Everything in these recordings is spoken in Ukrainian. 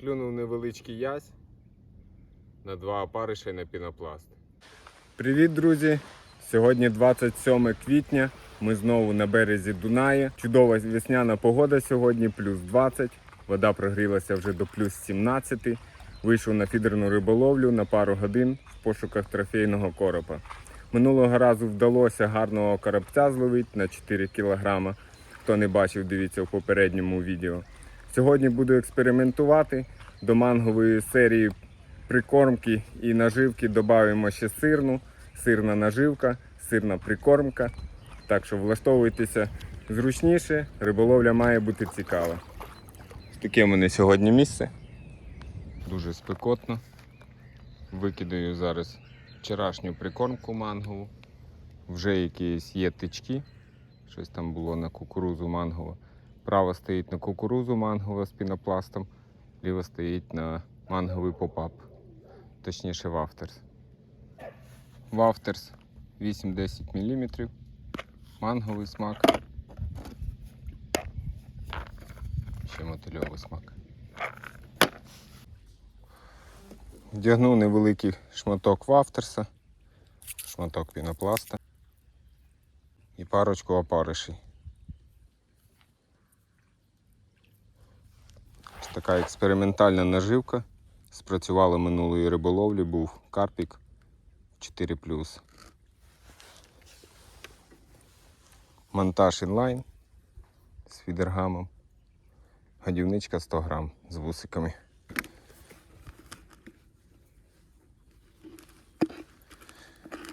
Клюнув невеличкий язь на два опариша і на пінопласт. Привіт, друзі! Сьогодні 27 квітня. Ми знову на березі Дунаї. Чудова весняна погода сьогодні, плюс 20. Вода прогрілася вже до плюс 17. Вийшов на фідерну риболовлю на пару годин в пошуках трофейного коропа. Минулого разу вдалося гарного коробця зловити на 4 кг. Хто не бачив, дивіться в попередньому відео. Сьогодні буду експериментувати. До мангової серії прикормки і наживки додаємо ще сирну, сирна наживка, сирна прикормка. Так що влаштовуйтеся зручніше, риболовля має бути цікава. Таке в мене сьогодні місце. Дуже спекотно. Викидаю зараз вчорашню прикормку мангову. Вже якісь є тички. Щось там було на кукурузу мангову. Право стоїть на кукурузу мангова з пінопластом, ліво стоїть на манговий попап. Точніше вафтерс. Вафтерс 8-10 мм. Манговий смак. Ще мотильовий смак. Вдягнув невеликий шматок вафтерса, шматок пінопласта і парочку опаришей. Така експериментальна наживка. Спрацювала минулої риболовлі, був карпік 4 Монтаж інлайн з фідергамом. Гадівничка 100 грам з вусиками.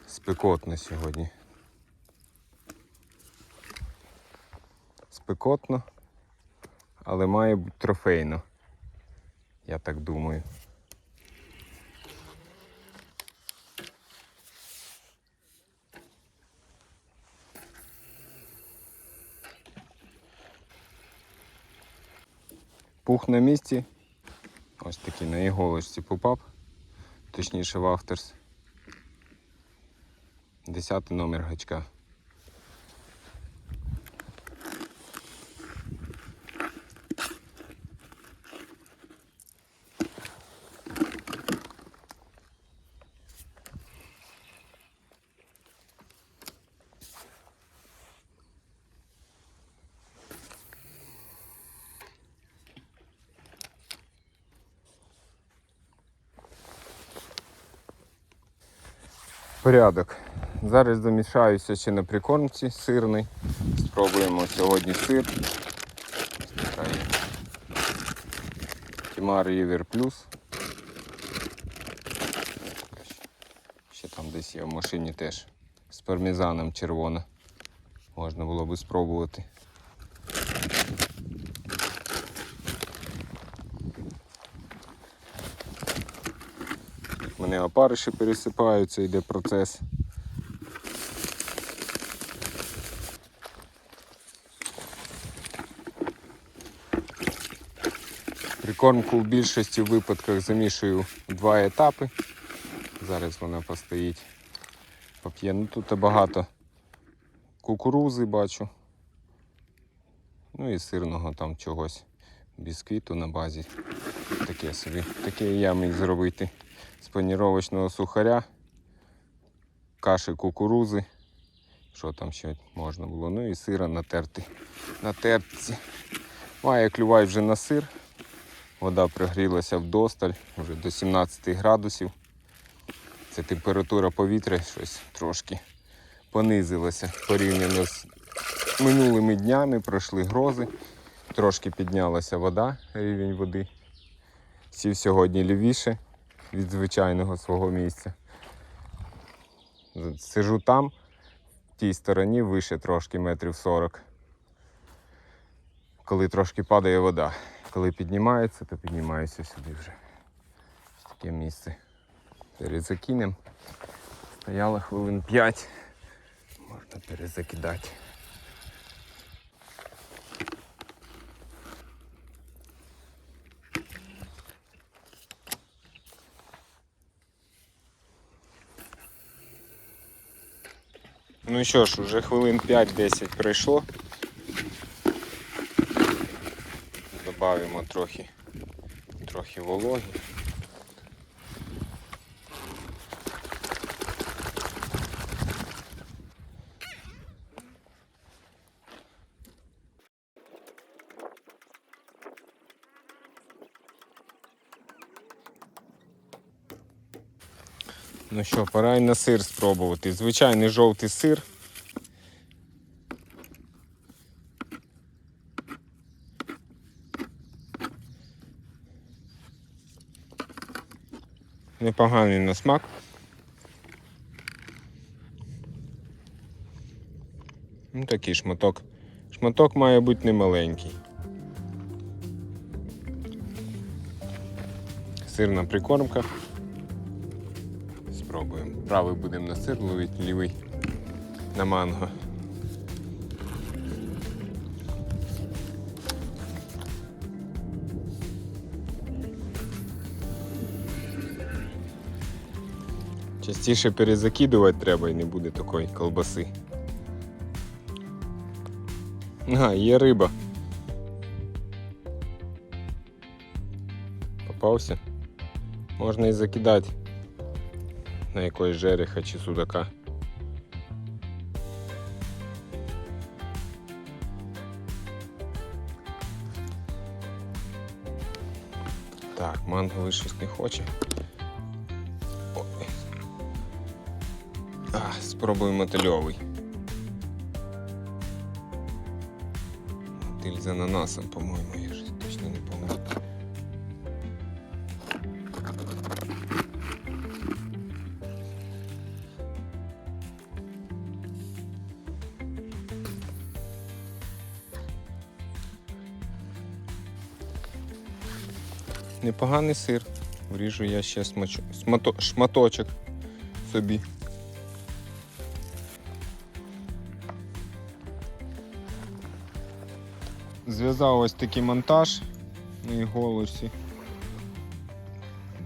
Спекотно сьогодні. Спекотно, але має бути трофейно. Я так думаю. Пух на місці. Ось такий на іголочці попап, точніше в авторс. Десятий номер гачка. Порядок. Зараз замішаюся ще на прикормці сирний. Спробуємо сьогодні сир. Тімар River Плюс. Ще там десь є в машині теж з пармезаном червона. Можна було би спробувати. Мене опариші пересипаються, йде процес. Прикормку в більшості випадках замішую два етапи. Зараз вона постоїть. Поп'є. Ну тут багато кукурузи бачу. Ну і сирного там чогось. Бісквіту на базі. Таке собі. Таке я міг зробити з паніровочного сухаря, каші кукурузи. Що там ще можна було? Ну і сира натерти. На тертці. Має клювати вже на сир. Вода пригрілася вдосталь, вже до 17 градусів. Це температура повітря щось трошки понизилася порівняно з минулими днями, пройшли грози, трошки піднялася вода, рівень води. Сів сьогодні лівіше від звичайного свого місця. Сижу там, в тій стороні, вище трошки метрів 40. Коли трошки падає вода. Коли піднімається, то піднімаюся сюди вже. Ось таке місце. Перезакинемо. Стояло хвилин 5. Можна перезакидати. Ну що ж, вже хвилин 5-10 пройшло. Добавимо трохи Трохи вологі. Ну що, пора й на сир спробувати. Звичайний жовтий сир. Непоганий на смак. Ну, такий шматок. Шматок має бути немаленький. Сирна прикормка. Спробуємо. Правий будемо на сир ловити, лівий на манго. Частіше перезакидувати треба і не буде такої колбаси. А, є риба. Попався. Можна і закидати на якогось жереха чи судака. Так, манговий щось не хоче. Ой. А, спробуємо мотильовий. Мотиль з ананасом, по-моєму, я Непоганий сир. Вріжу я ще смачу... смато... шматочок собі. Зв'язав ось такий монтаж на іголосі.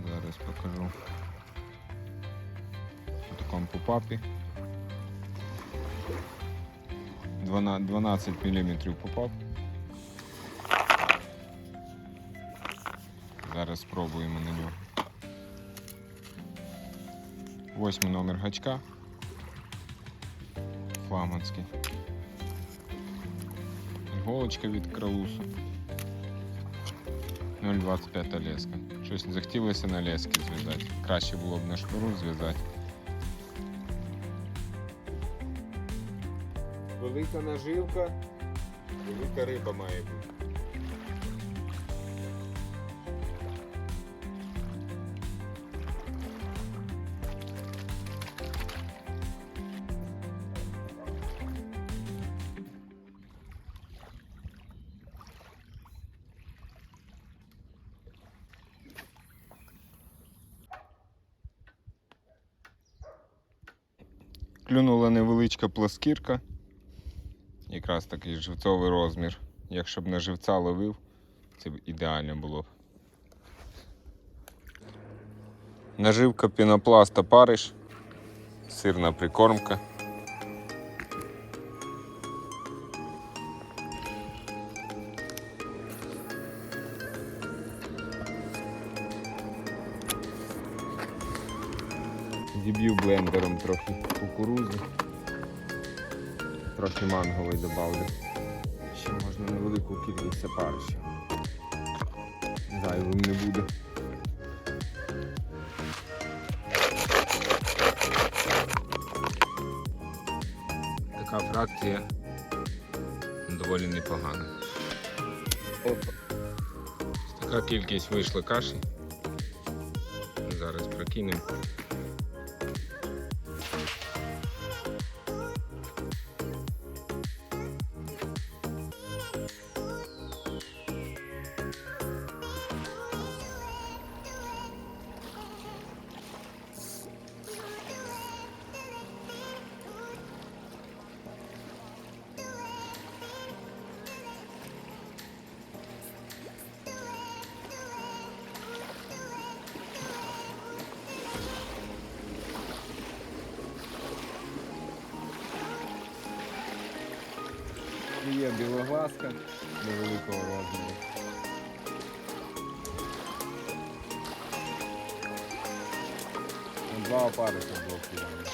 Зараз покажу. У такому попапі. 12 12 мм попап. Зараз спробуємо на нього. Восьмий номер гачка. Флагманський. Іголочка від краусу. 0,25 леска. Щось не захотілося на лески зв'язати. Краще було б на шнуру зв'язати. Велика наживка, велика риба має бути. Клюнула невеличка пласкірка. Якраз такий живцовий розмір. Якщо б на живця ловив, це б ідеально було б. Наживка пінопласта париш, сирна прикормка. Зіб'ю блендером трохи кукурузи. Трохи манговий добавлю. Ще можна невелику кількість опарища. Зайвим не буде. Така фракція доволі непогана. Опа. Така кількість вийшла каші. Зараз прокинемо. є білоглазка невеликого розміру. Два опари тут блокування.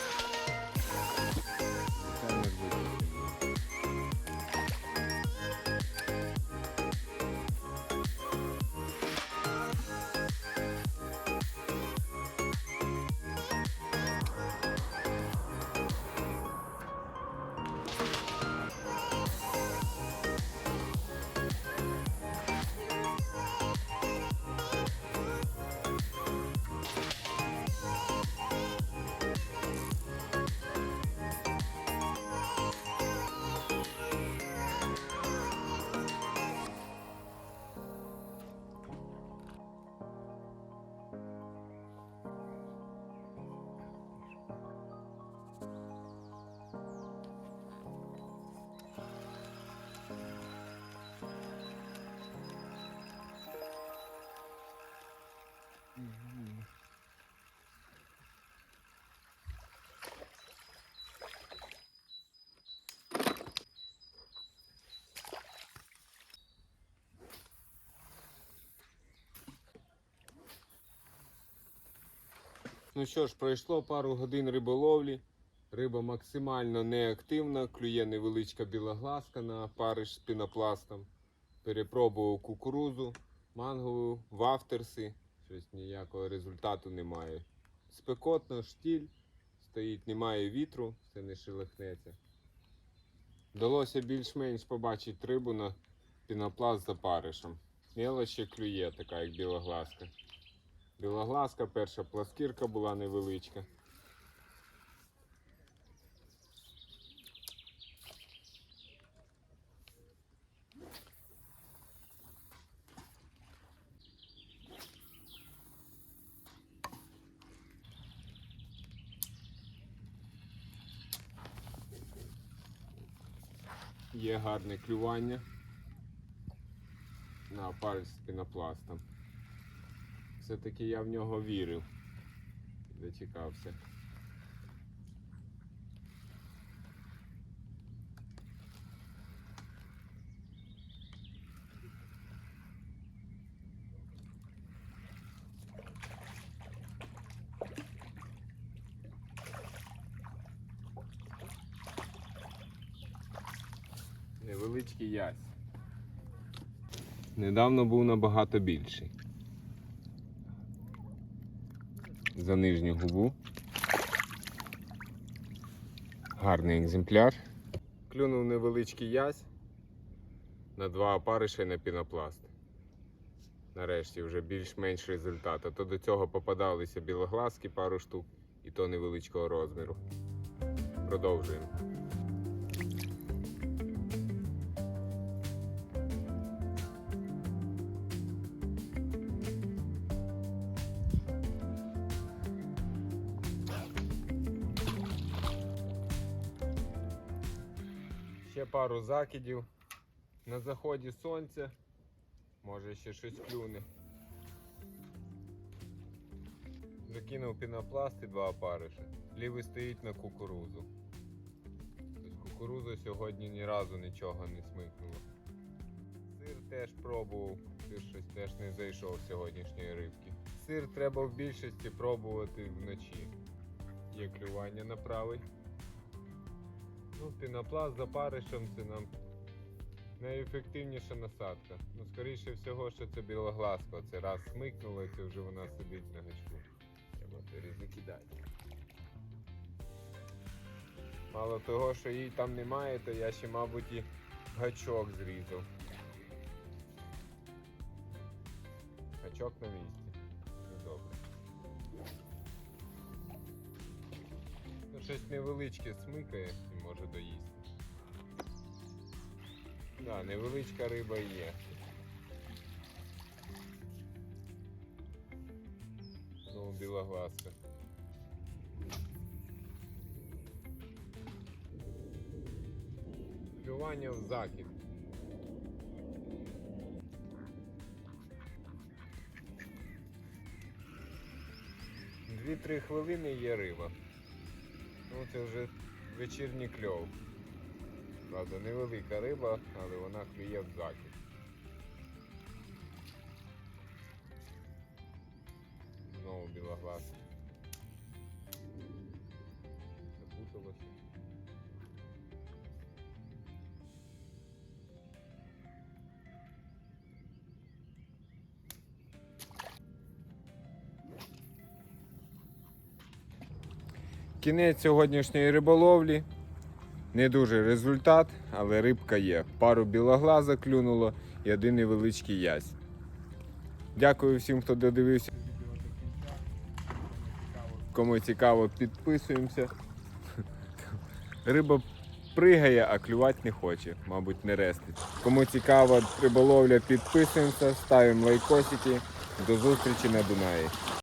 Ну що ж, пройшло пару годин риболовлі. Риба максимально неактивна, клює невеличка білогласка на париш з пінопластом. Перепробував кукурузу, мангову, вафтерси. Щось ніякого результату немає. Спекотно, штіль, стоїть, немає вітру, все не шелехнеться. Вдалося більш-менш побачити рибу на пінопласт за паришем. Мелочі клює, така як білогласка. Білогласка, перша пласкірка була невеличка. Є гарне клювання на пари з пінопластом. Все-таки я в нього вірив. Дочекався. Невеличкий ясь. Недавно був набагато більший. За нижню губу. Гарний екземпляр. Клюнув невеличкий ясь на два опариша на пінопласт. Нарешті вже більш-менш результат. А то до цього попадалися білоглазки пару штук і то невеличкого розміру. Продовжуємо. Ще пару закидів. На заході сонця. Може ще щось клюне. Закинув пінопласт і два опариша. Лівий стоїть на кукурузу. Тобто кукурузу сьогодні ні разу нічого не смикнуло. Сир теж пробував, сир щось теж не зайшов сьогоднішньої рибки. Сир треба в більшості пробувати вночі. Є клювання на правий. Ну, пінопласт за паришем це нам найефективніша насадка. Ну, скоріше всього, що це білогласка. Це раз смикнуло, і це вже вона сидить на гачку. Треба перезакидати. Мало того, що її там немає, то я ще, мабуть, і гачок зрізав. Гачок на місці. Щось невеличке смикає і може доїсти. Да, невеличка риба є. Ну, білогласка. Клювання в закид. Дві-три хвилини є риба. Ну це вже вечірній кльов. Правда, невелика риба, але вона клює в закид. Знову білоглас. Кінець сьогоднішньої риболовлі. Не дуже результат, але рибка є. Пару білоглаза клюнуло і один невеличкий ясь. Дякую всім, хто додивився. Кому цікаво, підписуємося. Риба пригає, а клювати не хоче, мабуть, не рестить. Кому цікава риболовля, підписуємося, ставимо лайкосики. До зустрічі на Дунаї.